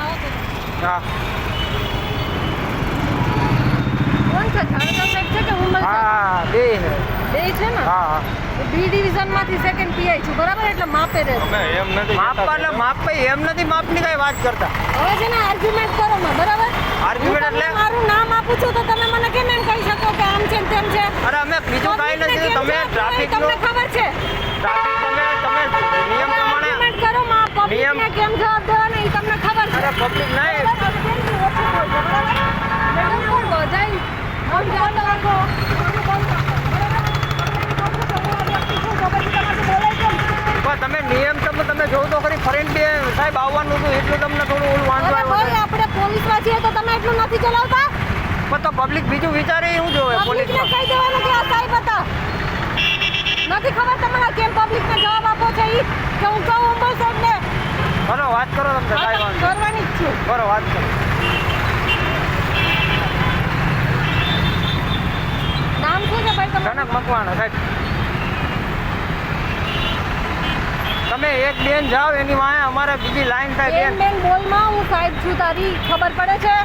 હા. કોણ છે સાહેબ છે કે ઉમર હા બે છે. બે છે ને? હા હા. બી ડિવિઝનમાંથી સેકન્ડ પીઆઈ છું બરાબર? એટલે માપે રહે અમે એમ નથી માપ એટલે માપ એમ નથી માપની કઈ વાત કરતા. હવે છે ને આર્ગ્યુમેન્ટ કરો માં બરાબર? હું એટલે? મારું નામ આપું છું તો તમે મને કેમ એમ કહી શકો કે આમ છે ને તેમ છે? અરે અમે બીજું કાંઈ નથી તમે ટ્રાફિક તમને ખબર છે. ટ્રાફિક તમે તમે નિયમ પ્રમાણે કરો માં પબ્લિકને કેમ જવાબ દેવાના એ તમને ખબર છે અરે પબ્લિક બરાબર? તમે તમે નિયમ તમે તમે જોવો તો ખરી ફરીને બે સાહેબ આવવાનું હતું એટલું તમને થોડું ઓલું વાંધો આપણે પોલીસમાં છીએ તો તમે એટલું નથી ચલાવતા? પણ તો પબ્લિક બીજું વિચારે એવું જોવે પબ્લિકને પોલીસ કહી દેવાનું કે આ સાહેબ હતા. નથી ખબર તમારા કેમ પબ્લિકને જવાબ આપો છે ઈ? કે હું કહું અંબલ સાહેબને? કરો વાત કરો તમને હા, છું. કરો વાત કરો. નામ શું છે ભાઈ તમારું? કનક મકવાણા સાહેબ. તમે એક બેન જાઓ એની વાંહે અમારે બીજી લાઈન થાય બેન. બેન બોલમાં હું સાહેબ છું તારી ખબર પડે છે?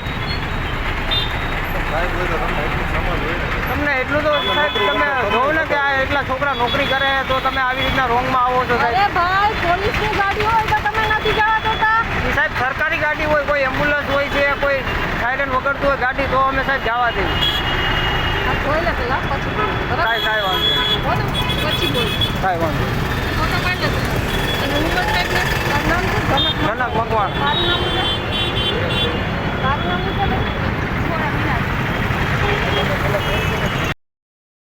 તમને એટલું. તો સાહેબ તમે જોવો ને કે આ એટલા છોકરા નોકરી કરે તો તમે આવી રીતના રોંગમાં આવો છો સાહેબ. ભાઈ પોલીસની ગાડી હોય તો તમે નથી જવા દેતા ઈ સાહેબ સરકારી ગાડી હોય કોઈ એમ્બ્યુલન્સ હોય છે કોઈ સાયરન વગરતું હોય ગાડી તો અમે સાહેબ જવા દઈએ. કનક મકવાણા. તારું નામ છે?